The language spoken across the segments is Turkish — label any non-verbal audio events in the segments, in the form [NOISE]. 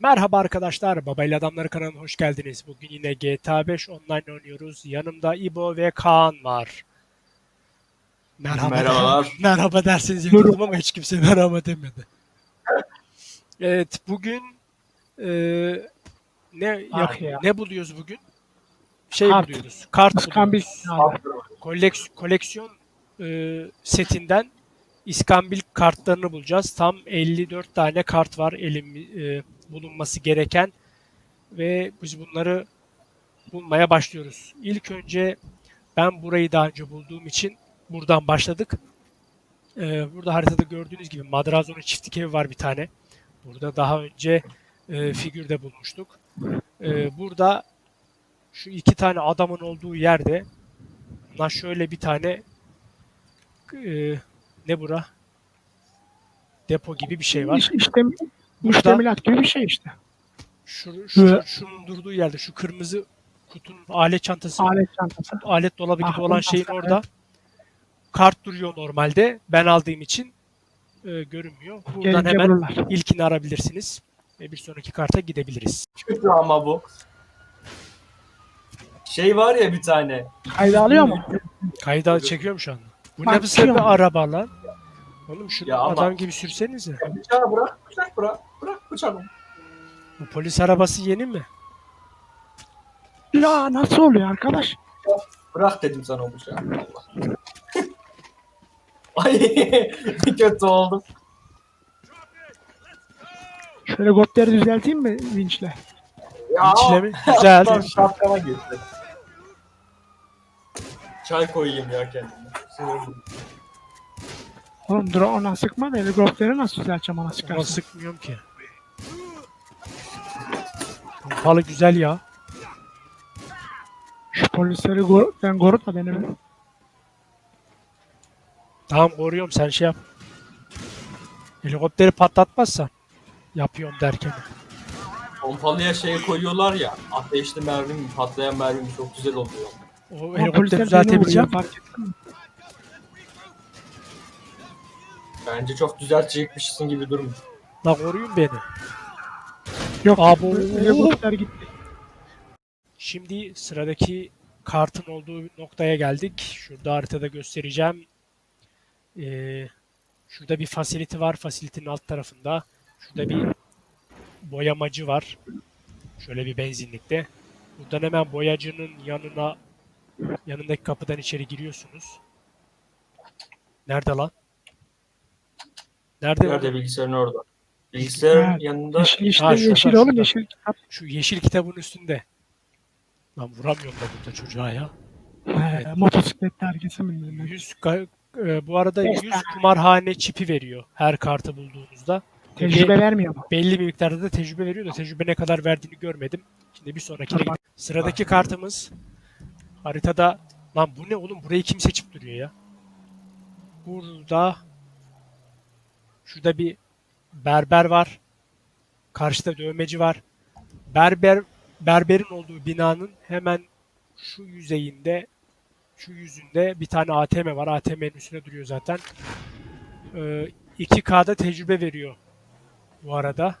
Merhaba arkadaşlar, Baba ile Adamları kanalına hoş geldiniz. Bugün yine GTA 5 online oynuyoruz. Yanımda İbo ve Kaan var. Merhaba. Merhabalar. [LAUGHS] merhaba derseniz yapıyordum ama hiç kimse merhaba demedi. [LAUGHS] Evet, bugün e, ne Ah yap- ya. ne buluyoruz bugün? Şey Kart. buluyoruz. Kart İskambil. buluyoruz. Koleks- koleksiyon e, setinden İskambil kartlarını bulacağız. Tam 54 tane kart var elim e, bulunması gereken ve biz bunları bulmaya başlıyoruz. İlk önce ben burayı daha önce bulduğum için buradan başladık. E, burada haritada gördüğünüz gibi Madrazon'un çiftlik evi var bir tane. Burada daha önce e, figürde bulmuştuk. E, burada şu iki tane adamın olduğu yerde Lan şöyle bir tane e, ne bura? Depo gibi bir şey var. İş, işte Burada müştemilat gibi bir şey işte. şu, şu, Ve- şunun durduğu yerde şu kırmızı kutunun alet çantası, Alet çantası. alet dolabı gibi Ah, olan şeyin sonra, orada. Kart duruyor normalde. Ben aldığım için e, görünmüyor. Buradan Gelince hemen bulurlar. ilkini arabilirsiniz ve bir sonraki karta gidebiliriz. Kötü ama bu. Şey var ya bir tane. Kayda alıyor mu? Kayda çekiyorum şu anda. Bu Bak, ne bu sebebi araba lan? Oğlum şunu Ya ama- adam gibi sürsenize. Bıçağı bırak, bıçak bırak, bırak bıçağı. Bu polis arabası yeni mi? Ya nasıl oluyor arkadaş? Bırak dedim sana o bıçağı. Allah. Ay [LAUGHS] kötü oldum. Şöyle gotleri düzelteyim mi vinçle? Ya, İçine mi? [LAUGHS] Güzel. Tam şapkama girdi. Çay koyayım ya kendime. Sinirim. Oğlum dur ona sıkma da helikopteri nasıl düzelteceğim ona Ama sıkarsın? sıkmıyorum ki. Pompalı güzel ya. Şu polisleri go- ben koru da beni. bir. Tamam koruyorum sen şey yap. Helikopteri patlatmazsan yapıyorum derken. Pompalıya şey koyuyorlar ya. Ateşli mermi mi, patlayan mermi mi çok güzel oluyor. O Ama polisler beni vuruyor, fark ettin mi? Bence çok düzeltecekmişsin gibi durmuyor. La koruyun beni. Yok. Abo. Helikopter gitti. Şimdi sıradaki kartın olduğu noktaya geldik. Şurada haritada göstereceğim. Ee, şurada bir facility var. Facility'nin alt tarafında. Şurada bir boyamacı var. Şöyle bir benzinlikte. Buradan hemen boyacının yanına yanındaki kapıdan içeri giriyorsunuz. Nerede lan? Nerede? Nerede bilgisayarın orada? Bilgisayarın Ha, yanında Yeşil işte Ha, şurada, yeşil oğlum yeşil kitap. Şu yeşil kitabın üstünde. Lan vuramıyorum da burada çocuğa ya. He, motosikletli herkese mi? 100 ka- e, bu arada Beş 100 tane. kumarhane çipi veriyor her kartı bulduğunuzda. Tecrübe vermiyor mu? Belli bir miktarda da tecrübe veriyor da tecrübe ne kadar verdiğini görmedim. Şimdi bir sonrakine Tamam. Sıradaki kartımız haritada lan bu ne oğlum burayı kim seçip duruyor ya? Burada şurada bir berber var. Karşıda dövmeci var. Berber berberin olduğu binanın hemen şu yüzeyinde şu yüzünde bir tane ATM var. ATM'nin üstünde duruyor zaten. Ee, 2K'da tecrübe veriyor bu arada.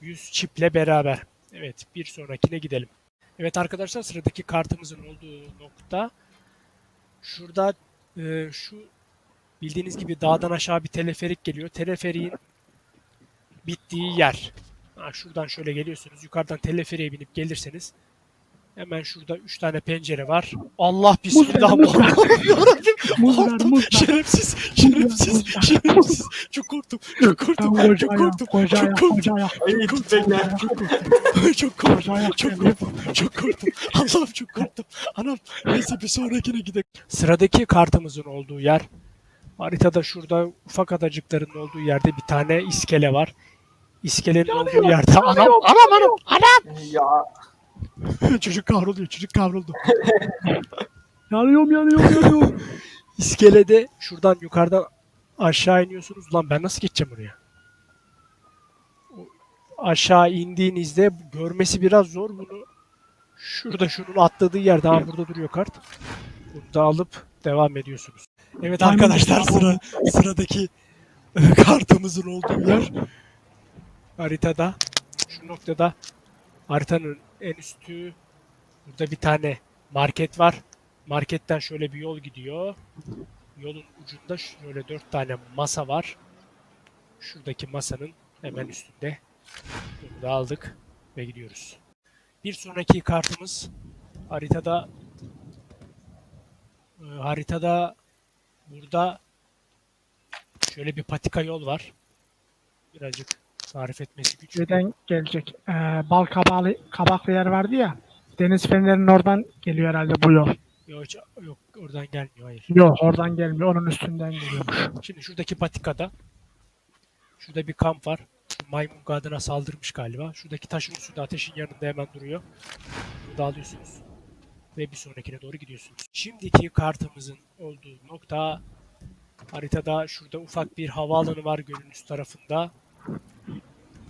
100 çiple beraber. Evet bir sonrakine gidelim. Evet arkadaşlar sıradaki kartımızın olduğu nokta şurada e, şu bildiğiniz gibi dağdan aşağı bir teleferik geliyor. Teleferiğin bittiği yer. Ha, şuradan şöyle geliyorsunuz. Yukarıdan teleferiğe binip gelirseniz hemen şurada 3 tane pencere var. Allah bismillah. [LAUGHS] Korktum. ver. Şerefsiz, şerefsiz, şerefsiz. Çok korktum, çok korktum, çok korktum, çok korktum. çok korktum, Koca ayak çok korktum, çok korktum. Allah'ım çok korktum. Anam, neyse bir sonrakine gidelim. Sıradaki kartımızın olduğu yer, haritada şurada ufak adacıkların olduğu yerde bir tane iskele var. İskelenin olduğu yerde, anam, anam, anam, anam. Ya [LAUGHS] çocuk kavruluyor, çocuk kavruldu. [LAUGHS] Yanıyorum yanıyorum yanıyorum. İskelede şuradan yukarıdan aşağı iniyorsunuz. Lan ben nasıl geçeceğim oraya? Aşağı indiğinizde görmesi biraz zor bunu. Şurada şunun atladığı yerde ha burada duruyor kart. Bunu da alıp devam ediyorsunuz. Evet Aynen. arkadaşlar sıra sıradaki e, kartımızın olduğu yer haritada. Şu noktada haritanın en üstü burada bir tane market var. Marketten şöyle bir yol gidiyor. Yolun ucunda şöyle dört tane masa var. Şuradaki masanın hemen üstünde. Bunu da aldık ve gidiyoruz. Bir sonraki kartımız haritada e, haritada burada şöyle bir patika yol var. Birazcık tarif etmesi güç. Neden gelecek? Ee, bal kabaklı, kabaklı yer vardı ya. Deniz fenerinin oradan geliyor herhalde bu yol. Yok, yok oradan gelmiyor hayır. Yok oradan gelmiyor. Onun üstünden geliyormuş. Şimdi şuradaki patikada şurada bir kamp var. Maymun kadına saldırmış galiba. Şuradaki taşın üstünde ateşin yanında hemen duruyor. Bunu da alıyorsunuz. Ve bir sonrakine doğru gidiyorsunuz. Şimdiki kartımızın olduğu nokta haritada şurada ufak bir havaalanı var gölün üst tarafında.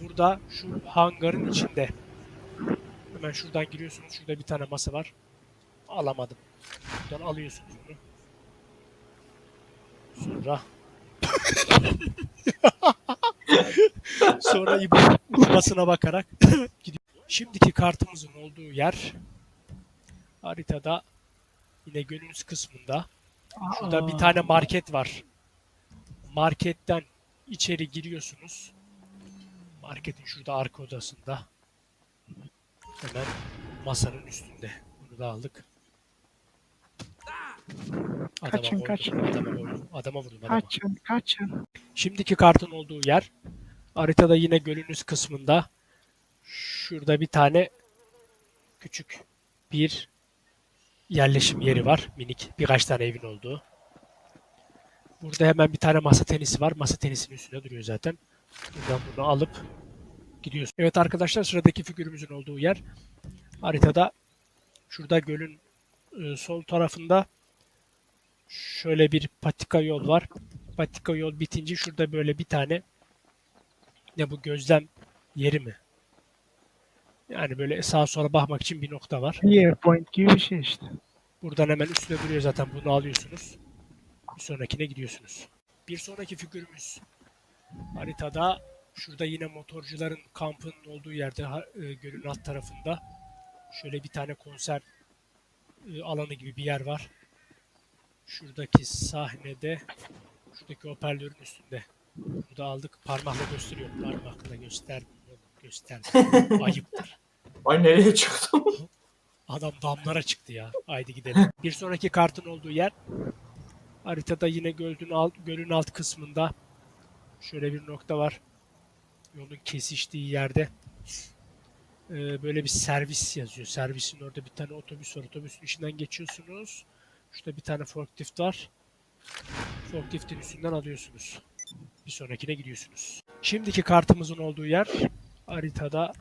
Burada şu hangarın içinde. Hemen şuradan giriyorsunuz. Şurada bir tane masa var. Alamadım. Buradan alıyorsunuz bunu. Sonra [LAUGHS] Sonra uçmasına bakarak [LAUGHS] gidiyor. Şimdiki kartımızın olduğu yer haritada yine gölün üst kısmında. Şurada bir Aa, tane market var. Marketten içeri giriyorsunuz. Marketin şurada arka odasında. Hemen masanın üstünde. Bunu da aldık. Adama Kaçın, vurdum, kaçın. Adama vurdum. Adama vurdum. Adama. Kaçın kaçın. Şimdiki kartın olduğu yer haritada yine gölün üst kısmında şurada bir tane küçük bir yerleşim yeri var. Minik birkaç tane evin olduğu. Burada hemen bir tane masa tenisi var. Masa tenisinin üstünde duruyor zaten. Buradan bunu alıp gidiyorsun. Evet arkadaşlar sıradaki figürümüzün olduğu yer haritada şurada gölün e, sol tarafında şöyle bir patika yol var patika yol bitince şurada böyle bir tane ne bu gözlem yeri mi? Yani böyle sağa sola bakmak için bir nokta var. Year point gibi bir şey işte. Buradan hemen üstüne duruyor zaten bunu alıyorsunuz. Bir sonrakine gidiyorsunuz. Bir sonraki figürümüz haritada şurada yine motorcuların kampının olduğu yerde e, gölün alt tarafında şöyle bir tane konser e, alanı gibi bir yer var. Şuradaki sahnede şuradaki hoparlörün üstünde. Bunu da aldık. Parmakla gösteriyorum. Parmakla göster. Göster. Ayıptır. [LAUGHS] Ay nereye çıktım? Adam damlara çıktı ya. Haydi gidelim. Bir sonraki kartın olduğu yer haritada yine gölün alt, gölün alt kısmında şöyle bir nokta var. Yolun kesiştiği yerde Ee, böyle bir servis yazıyor. Servisin orada bir tane otobüs var. Otobüsün içinden geçiyorsunuz. Şurada bir tane forklift var. Forkliftin üstünden alıyorsunuz. Bir sonrakine gidiyorsunuz. Şimdiki kartımızın olduğu yer haritada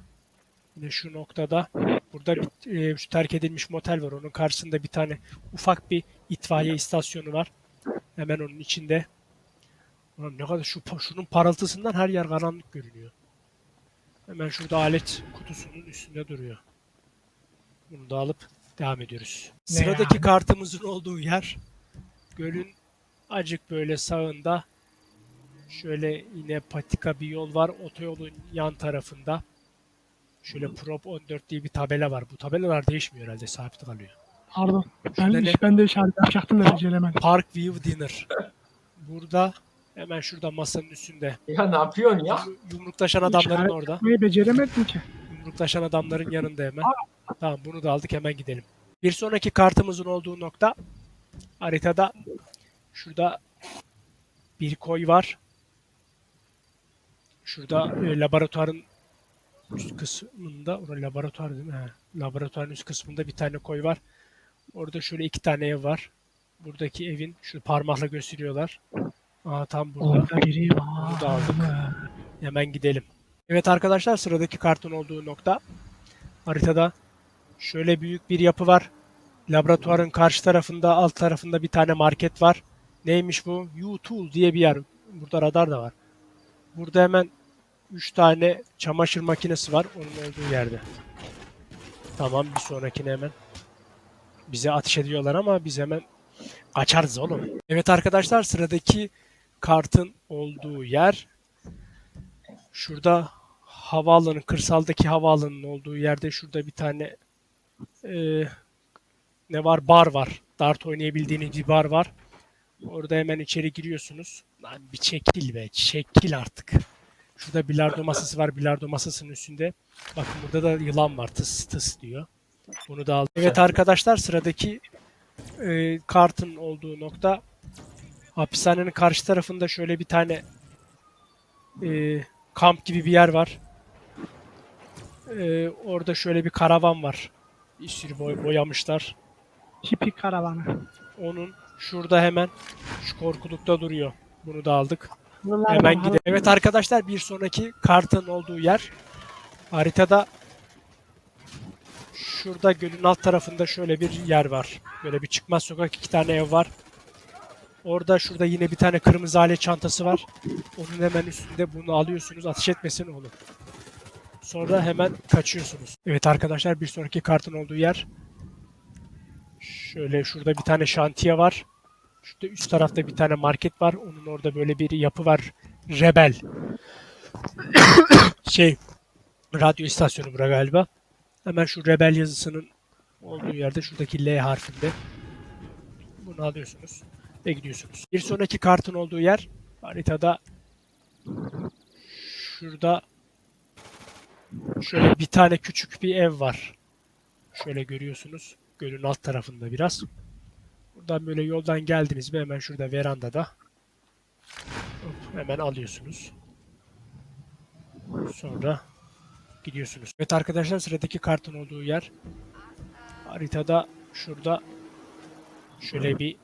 yine şu noktada Burada bir e, şu terk edilmiş motel var. Onun karşısında bir tane ufak bir itfaiye istasyonu var. Hemen onun içinde. Ulan ne kadar şu şunun parıltısından her yer karanlık görünüyor. Hemen şurada alet kutusunun üstünde duruyor. Bunu da alıp devam ediyoruz. Sıradaki kartımızın olduğu yer gölün acık böyle sağında şöyle yine patika bir yol var. Otoyolun yan tarafında. Şöyle Prop 14 diye bir tabela var. Bu tabelalar değişmiyor herhalde. Sabit kalıyor. Pardon. Ben, Şurada ne? iş, ben de işaret yapacaktım da becerilemedim. Park View Dinner. Burada hemen şurada masanın üstünde. ya ne yapıyorsun ya? Yum- Yumruklaşan adamların İşaret orada. yapmayı beceremedim ki. Yumruklaşan adamların yanında hemen. Tamam bunu da aldık hemen gidelim. Bir sonraki kartımızın olduğu nokta haritada şurada bir koy var. Şurada e, laboratuvarın üst kısmında, orada laboratuvar değil mi? He. Laboratuvarın üst kısmında bir tane koy var. Orada şöyle iki tane ev var. Buradaki evin şu parmakla gösteriyorlar. Aa tam burada. Biri var. Bunu da aldık. Hemen gidelim. Evet arkadaşlar sıradaki kartın olduğu nokta haritada şöyle büyük bir yapı var. Laboratuvarın karşı tarafında alt tarafında bir tane market var. Neymiş bu? U-Tool diye bir yer. Burada radar da var. Burada hemen 3 tane çamaşır makinesi var onun olduğu yerde. Tamam bir sonrakine hemen. Bize ateş ediyorlar ama biz hemen kaçarız oğlum. Evet arkadaşlar sıradaki kartın olduğu yer Şurada havaalanı, kırsaldaki havaalanının olduğu yerde şurada bir tane e, ne var? Bar var. Dart oynayabildiğiniz bir bar var. Orada hemen içeri giriyorsunuz. Lan bir çekil be, çekil artık. Şurada bilardo masası var. Bilardo masasının üstünde. Bakın burada da yılan var. Tıs tıs diyor. Bunu da aldım. Evet arkadaşlar sıradaki e, kartın olduğu nokta hapishanenin karşı tarafında şöyle bir tane e, kamp gibi bir yer var. E, orada şöyle bir karavan var. Bir sürü boy boyamışlar. Hippie karavanı. Onun şurada hemen şu korkulukta duruyor. Bunu da aldık. Bunlar Hemen gidelim. Evet arkadaşlar bir sonraki kartın olduğu yer haritada şurada gölün alt tarafında şöyle bir yer var. Böyle bir çıkmaz sokak iki tane ev var. Orada şurada yine bir tane kırmızı alet çantası var. Onun hemen üstünde bunu alıyorsunuz. Ateş etmesin oğlum. Sonra hemen kaçıyorsunuz. Evet arkadaşlar bir sonraki kartın olduğu yer. Şöyle şurada bir tane şantiye var. Şurada üst tarafta bir tane market var. Onun orada böyle bir yapı var. Rebel. [COUGHS] şey radyo istasyonu bura galiba. Hemen şu Rebel yazısının olduğu yerde şuradaki L harfinde. Bunu alıyorsunuz ve gidiyorsunuz. Bir sonraki kartın olduğu yer haritada şurada şöyle bir tane küçük bir ev var. Şöyle görüyorsunuz. Gölün alt tarafında biraz. Buradan böyle yoldan geldiniz mi hemen şurada verandada hop, hemen alıyorsunuz. Sonra gidiyorsunuz. Evet arkadaşlar sıradaki kartın olduğu yer haritada şurada şöyle bir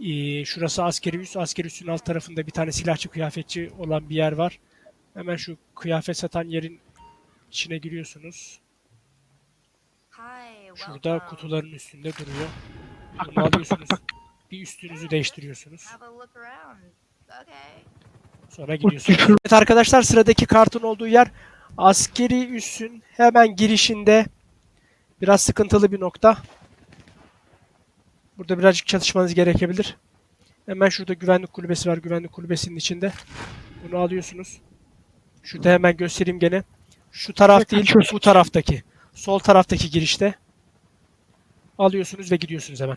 ee, şurası askeri üs. Askeri üssün alt tarafında bir tane silahçı kıyafetçi olan bir yer var. Hemen şu kıyafet satan yerin içine giriyorsunuz. Hi, Şurada kutuların üstünde duruyor. Bunu alıyorsunuz. Bir üstünüzü değiştiriyorsunuz. Sonra gidiyorsunuz. [LAUGHS] Evet arkadaşlar sıradaki kartın olduğu yer askeri üssün hemen girişinde biraz sıkıntılı bir nokta. Burada birazcık çalışmanız gerekebilir. Hemen şurada güvenlik kulübesi var. Güvenlik kulübesinin içinde. Bunu alıyorsunuz. Şurada hemen göstereyim gene. Şu taraf değil, bu taraftaki. Sol taraftaki girişte. Alıyorsunuz ve gidiyorsunuz hemen.